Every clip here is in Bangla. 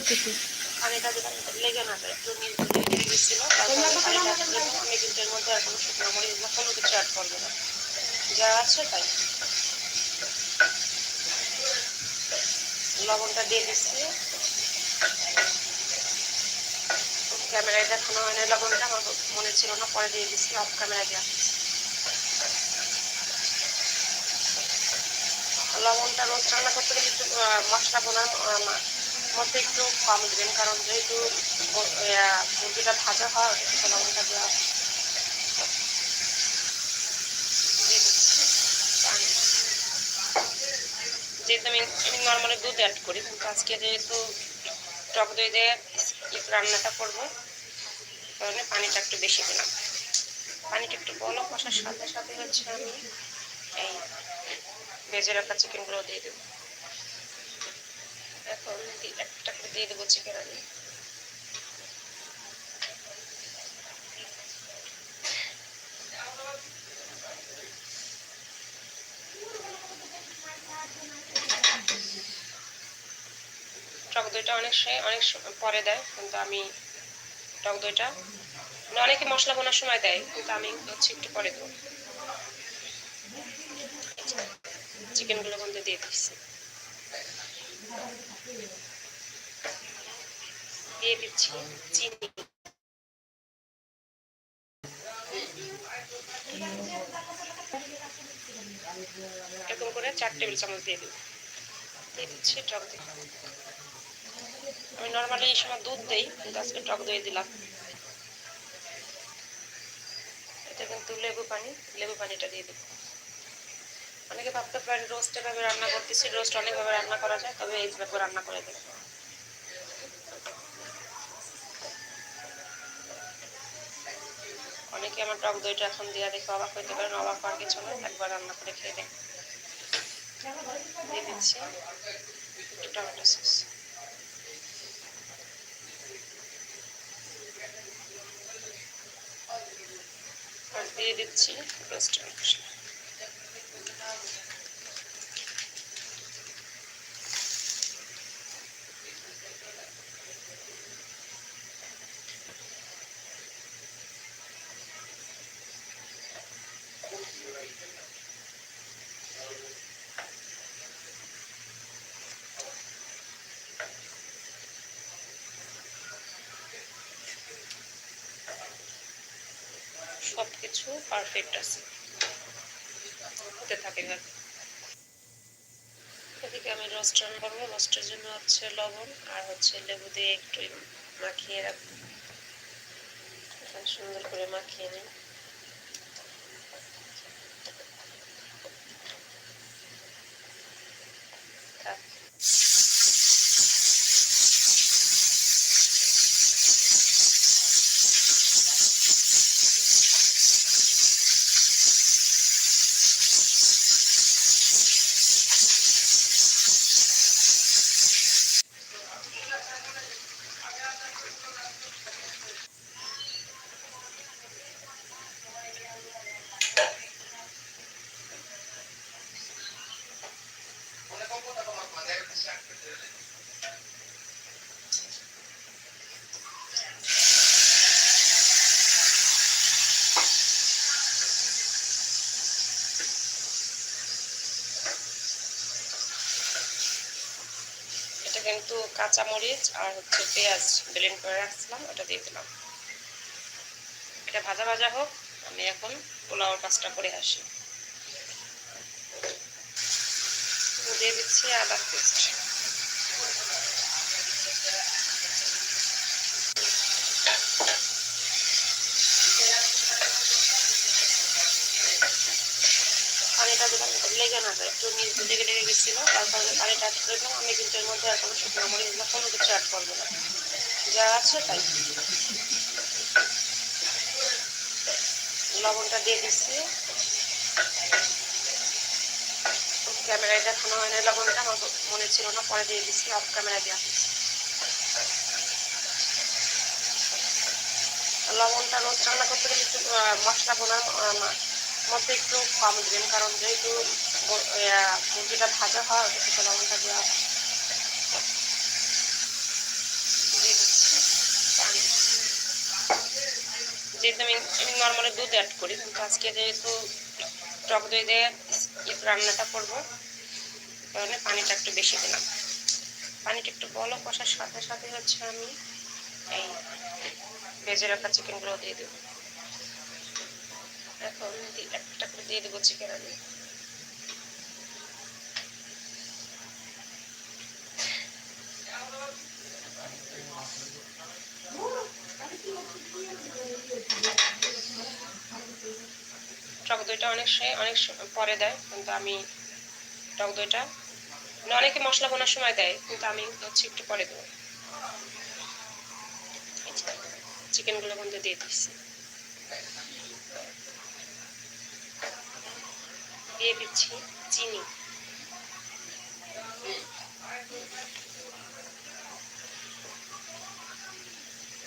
করতেছি। লেগে না যায় গেছিল আমি কিন্তু এর মধ্যে আর কোনো শুকনো মরিচ বা কোনো কিছু অ্যাড করব না। যা আছে তাই। লবণটা দিয়ে দিচ্ছি। ক্যামেরায় দেখানো হয় না লবণটা আমার মনে ছিল না পরে দিয়ে দিচ্ছি অফ ক্যামেরা দিয়ে লবণটা রোজ রান্না করতে গেলে মশলা বোনার মধ্যে একটু কম দেবেন, কারণ যেহেতু মুরগিটা ভাজা হয়। যেহেতু আমি নর্মালি দুধ অ্যাড করি, কিন্তু আজকে যেহেতু টক দই দিয়ে রান্নাটা করব কারণে পানিটা একটু বেশি দিলাম পানিটা একটু বলক কষার সাথে সাথে হচ্ছে আমি এই ভেজে রাখা চিকেনগুলো দিয়ে দেবো একটা করে দিয়ে দেবো চিকেন আমি। টক দইটা অনেক সে- অনেক পরে দেয়, কিন্তু আমি টক দইটা মানে অনেকে মশলা বোনার সময় দেয়, কিন্তু আমি হচ্ছে একটু পরে দেবো। চিকেনগুলো কিন্তু দিয়ে দিচ্ছি। দিয়ে দিচ্ছি, চিনি। এরকম করে চার টেবিল চামচ দিয়ে দিয়ে দিচ্ছি টক আমি নর্মালি এই সময় দুধ দিই, কিন্তু আজকে টক দই দিলাম। এটা কিন্তু লেবু পানি, লেবু পানিটা দিয়ে দেবো। অনেকে ভাবতে পারেন রোস্ট এভাবে রান্না করতেছি রোস্ট অনেকভাবে রান্না করা যায়, তবে এইভাবে রান্না করে দেবো অনেকে আমার টক দইটা এখন দেওয়া দেখে অবাক হইতে পারেন। অবাক হওয়ার কিছু নয় একবার রান্না করে খেয়ে দেখ দিয়ে দিচ্ছি টমেটো সস। আর দিয়ে দিচ্ছি মশলা সব কিছু পারফেক্ট আছে। হতে থাকে এবার এদিকে আমি রান্না করব। রসটার জন্য হচ্ছে লবণ আর হচ্ছে লেবু দিয়ে একটু মাখিয়ে রাখব। সুন্দর করে মাখিয়ে নিই থাক। এটা কিন্তু কাঁচা মরিচ আর হচ্ছে পেঁয়াজ ব্লেন্ড করে রাখছিলাম, ওটা দিয়ে দিলাম। এটা ভাজা ভাজা হোক, আমি এখন পোলাওর কাজটা করে আসি। দিয়ে দিচ্ছি আদা পেস্ট পানিটা যেটা লেগে না যায়। একটু নিচ লেগে লেগে গেছিল তার কারণে পানিটা অ্যাড করে দিলাম আমি কিন্তু এর মধ্যে আর কোনো শুকনো মরিচ বা কোনো কিছু অ্যাড করব না। যা আছে তাই। লবণটা দিয়ে দিচ্ছি। ক্যামেরায় দেখানো হয় না লবণটা আমার মনে ছিল না, পরে দিয়ে দিচ্ছি অফ ক্যামেরা আসছি। লবণটা রোজ রান্না করতে গেলে একটু মশলা বোনার মধ্যে একটু কম দেবেন, কারণ যেহেতু মুরগিটা ভাজা হয় ওটা একটু লবণটা দেওয়া হয়। যেহেতু আমি আমি নর্মালি দুধ অ্যাড করি, কিন্তু আজকে যেহেতু টক দই দিয়ে রান্নাটা করব কারণে পানিটা একটু বেশি দিলাম। পানিটা একটু বলো কষার সাথে সাথে হচ্ছে আমি এই ভেজে রাখা চিকেনগুলো দিয়ে দেবো। এখন একটা করে দিয়ে দেবো চিকেন আমি। টক দইটা অনেক অনেক পরে দেয়, কিন্তু আমি টক দইটা মানে অনেকে মশলা বোনার সময় দেয়, কিন্তু আমি হচ্ছে একটু পরে দেবো। চিকেনগুলো কিন্তু দিয়ে দিচ্ছি দিয়ে দিচ্ছি চিনি।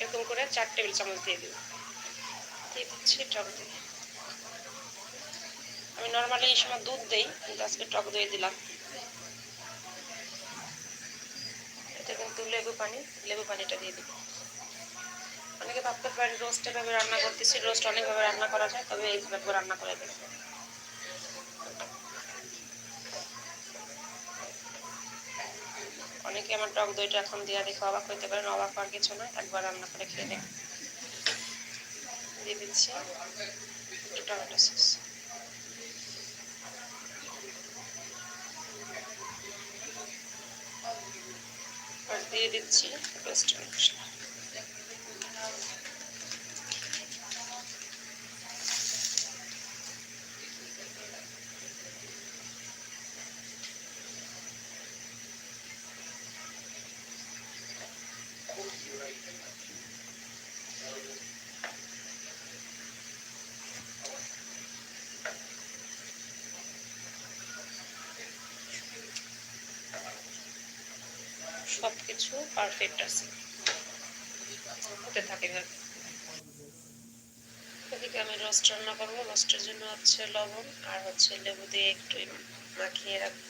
এরকম করে চার টেবিল চামচ দিয়ে দেবো। দিয়ে দিচ্ছি টক দই। আমি নর্মালি এই সময় দুধ দেই, কিন্তু আজকে টক দই দিলাম। এতে কিন্তু লেবু পানি, লেবু পানিটা দিয়ে দেবো। অনেকে ভাবতে পারেন রোস্ট এভাবে রান্না করতেছি রোস্ট অনেকভাবে রান্না করা যায়, তবে এইভাবে রান্না করে দেবো অনেকে আমার টক দইটা এখন দিয়া দেখে অবাক হইতে পারেন, অবাক হওয়ার কিছু না, একবার রান্না করে খেয়ে দেখ দিয়ে দিচ্ছি টমেটো সস। দিয়ে দিচ্ছি ওয়েস্টার্ন মশলা। সব কিছু পারফেক্ট আছে। হতে থাকে এদিকে আমি রোস্ট রান্না করব। রোস্টের জন্য হচ্ছে লবণ আর হচ্ছে লেবু দিয়ে একটু মাখিয়ে রাখব।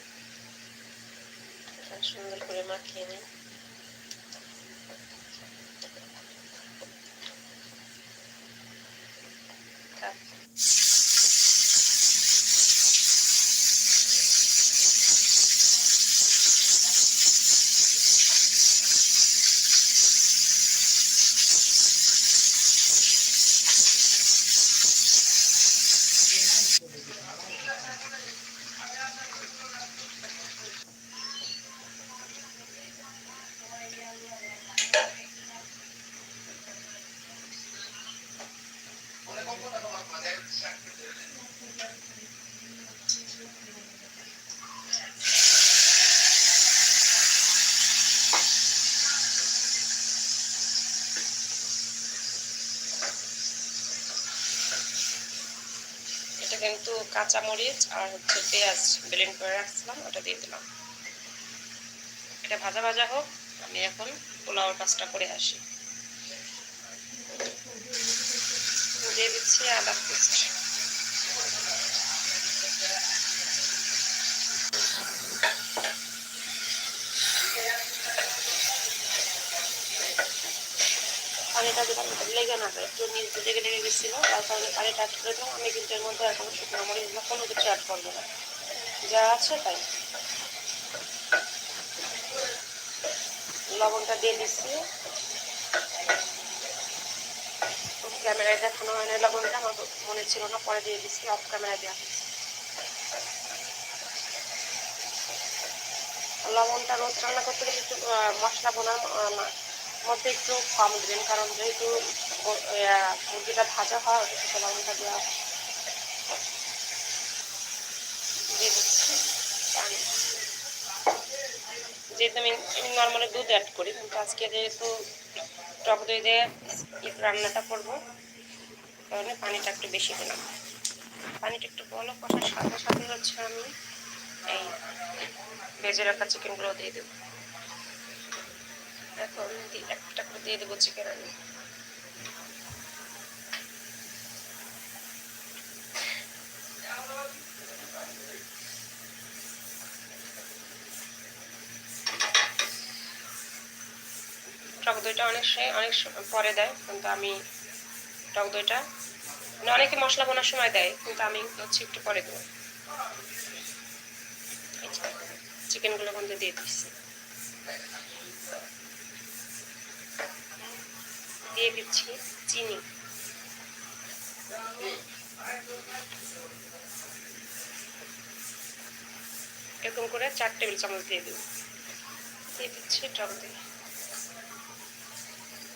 সুন্দর করে মাখিয়ে নিই থাক। এটা কিন্তু কাঁচা মরিচ আর হচ্ছে পেঁয়াজ ব্লেন্ড করে রাখছিলাম, ওটা দিয়ে দিলাম। এটা ভাজা ভাজা হোক, আমি এখন পোলাওর কাজটা করে আসি। দিয়ে দিচ্ছি আদা পেস্ট। পানিটা এটা লেগে না যায়। একটু নিচ লেগে লেগে গেছিল তার কারণে পানিটা অ্যাড করে দিলাম। আমি কিন্তু এর মধ্যে এখন শুকনো মরিচ বা কোনো কিছু অ্যাড করব না। যা আছে তাই। লবণটা দিয়ে দিচ্ছি। ক্যামেরায় দেখানো হয় না লবণটা আমার মনে ছিল না পরে দিয়ে দিচ্ছি অফ ক্যামেরায় দেওয়া লবণটা রোজ রান্না করতে গেলে একটু মশলা আহ, মধ্যে একটু কম দেবেন, কারণ যেহেতু মুরগিটা ভাজা হয় ওটা থেকে লবণটা দেওয়া পানি যেহেতু আমি নর্মালি দুধ অ্যাড করি, কিন্তু আজকে যেহেতু টক দই দিয়ে রান্নাটা করব কারণে পানিটা একটু বেশি দিলাম। পানিটা একটু বলো কষার সাথে সাথে হচ্ছে আমি এই ভেজে রাখা চিকেনগুলো দিয়ে দেবো। একটা করে দিয়ে দেবো চিকেন আমি। টক দইটা অনেক অনেক পরে দেয়, কিন্তু আমি টক দইটা মানে অনেকে মশলা বোনার সময় দেয়, কিন্তু আমি হচ্ছে একটু পরে দেবো। চিকেনগুলো মধ্যে দিয়ে দিচ্ছি দিয়ে দিচ্ছি চিনি। এরকম করে চার টেবিল চামচ দিয়ে দেবো। দিয়ে দিচ্ছি টক দই।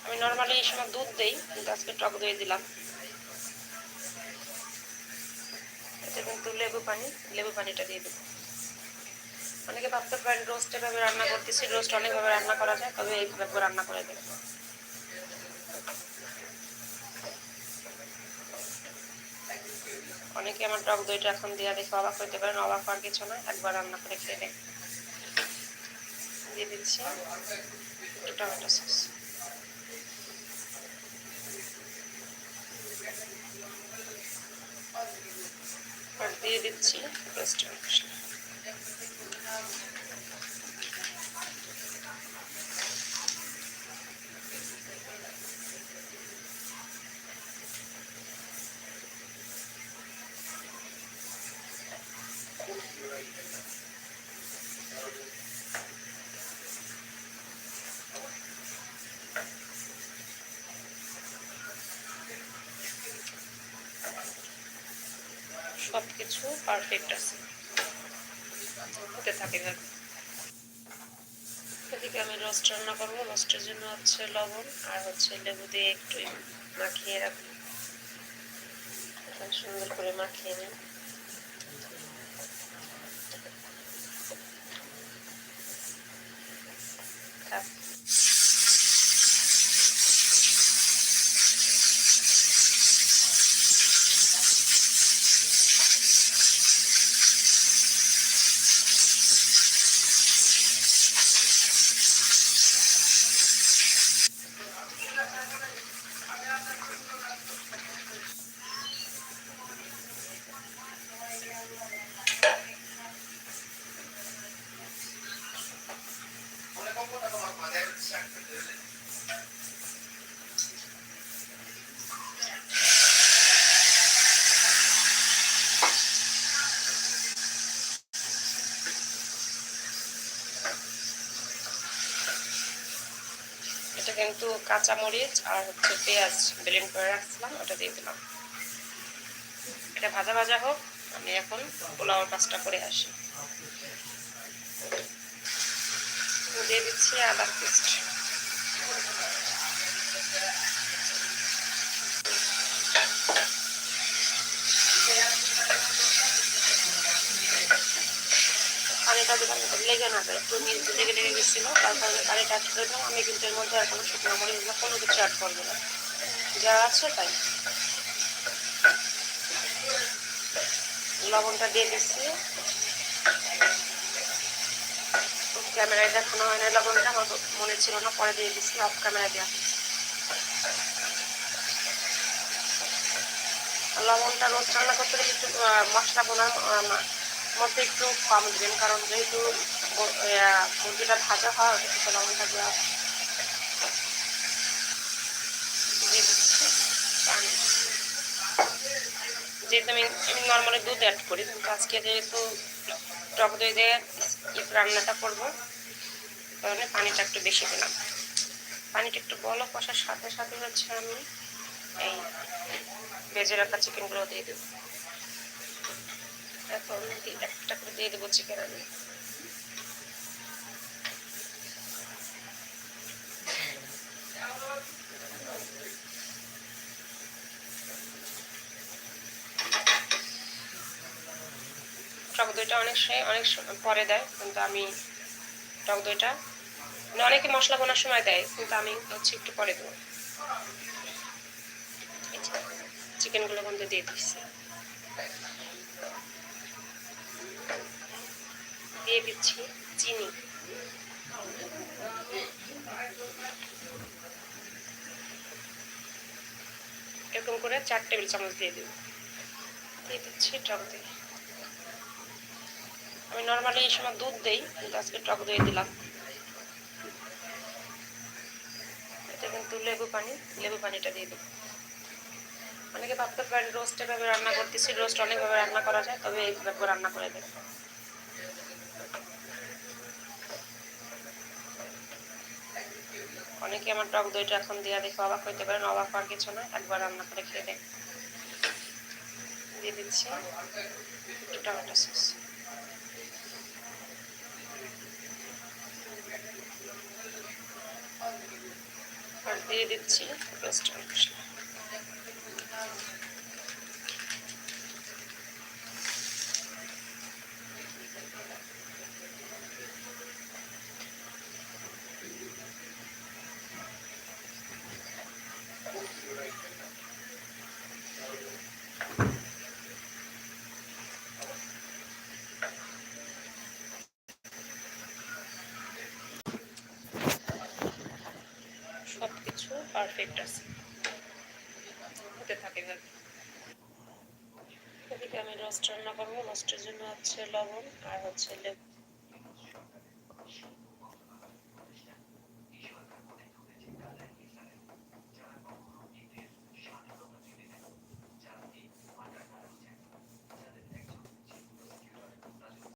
আমি নর্মালি এই সময় দুধ দিই, কিন্তু আজকে টক দই দিলাম। এতে কিন্তু লেবু পানি, লেবু পানিটা দিয়ে দেবো। অনেকে ভাবতে পারেন রোস্ট এভাবে রান্না করতেছি রোস্ট অনেকভাবে রান্না করা যায়, তবে এইভাবে রান্না করে দেবো অনেকে আমার টক দইটা এখন দেওয়া দেখে অবাক হইতে পারেন, অবাক হওয়ার কিছু না, একবার রান্না করে খেয়ে দেখ দিয়ে দিচ্ছি টমেটো সস। দিয়ে দিচ্ছি রোস্ট মশলা সব কিছু পারফেক্ট আছে। হতে থাকে ভাবে এদিকে আমি রোস্ট রান্না করব। রোস্টের জন্য হচ্ছে লবণ আর হচ্ছে লেবু দিয়ে একটু মাখিয়ে রাখব। সুন্দর করে মাখিয়ে নিই কিন্তু কাঁচামরিচ আর হচ্ছে পেঁয়াজ ব্লেন্ড করে রাখছিলাম, ওটা দিয়ে দিলাম। এটা ভাজা ভাজা হোক, আমি এখন পোলাওয়ার কাজটা করে আসি। দিয়ে দিচ্ছি আদার পেস্ট। দিলাম যাতে লেগে না যায়। একটু মিল লেগে লেগে গেছিল তার কারণে পানিটা অ্যাড করে দিলাম। আমি কিন্তু এর মধ্যে আর কোনো শুকনো মরিচ বা কোনো কিছু অ্যাড করব না। যা আছে তাই। লবণটা দিয়ে দিচ্ছি। ক্যামেরায় দেখানো হয় না লবণটা আমার মনে ছিল না পরে দিয়ে দিচ্ছি অফ ক্যামেরা দেওয়া। লবণটা রোজ রান্না করতে গেলে একটু মশলা আহ, মধ্যে একটু কম দেবেন, কারণ যেহেতু মুরগিটা ভাজা হয় ওটা থেকে লবণটা দেওয়া। দিয়ে দিচ্ছি পানি। যেহেতু আমি আমি নর্মালি দুধ অ্যাড করি, কিন্তু আজকে যেহেতু টক দই দিয়ে রান্নাটা করব কারণে পানিটা একটু বেশি দিলাম পানিটা একটু বলো কষার সাথে সাথে হচ্ছে আমি এই ভেজে রাখা চিকেনগুলো দিয়ে দেবো এখন একটা করে দিয়ে দেবো চিকেন আমি। টক দইটা অনেক অনেক পরে দেয়, কিন্তু আমি টক দইটা মানে অনেকে মশলা বোনার সময় দেয়, কিন্তু আমি হচ্ছে একটু পরে দেবো। চিকেনগুলো মধ্যে দিয়ে দিচ্ছি। দিয়ে দিচ্ছি চিনি। এরকম করে চার টেবিল চামচ দিয়ে দেবো। দিয়ে দিচ্ছি টক দই। আমি নর্মালি এই সময় দুধ দিই, কিন্তু আজকে টক দই দিলাম। এতে কিন্তু লেবু পানি, লেবু পানিটা দিয়ে দেবো। অনেকে ভাবতে পারেন রোস্ট এভাবে রান্না করতেছি রোস্ট অনেকভাবে রান্না করা যায়, তবে এইভাবে রান্না করে দেবেন অনেকে আমার টক দইটা এখন দিয়া দেখে অবাক হইতে পারেন, অবাক হওয়ার কিছু না, একবার রান্না করে খেয়ে দেখ দিয়ে দিচ্ছি টমেটো সস। আর দিয়ে দিচ্ছি রোস্টার মশলা সব কিছু পারফেক্ট আছে। হতে থাকে এভাবে। আমি রোস্ট রান্না করব। রোস্টের জন্য হচ্ছে লবণ আর হচ্ছে লেবু।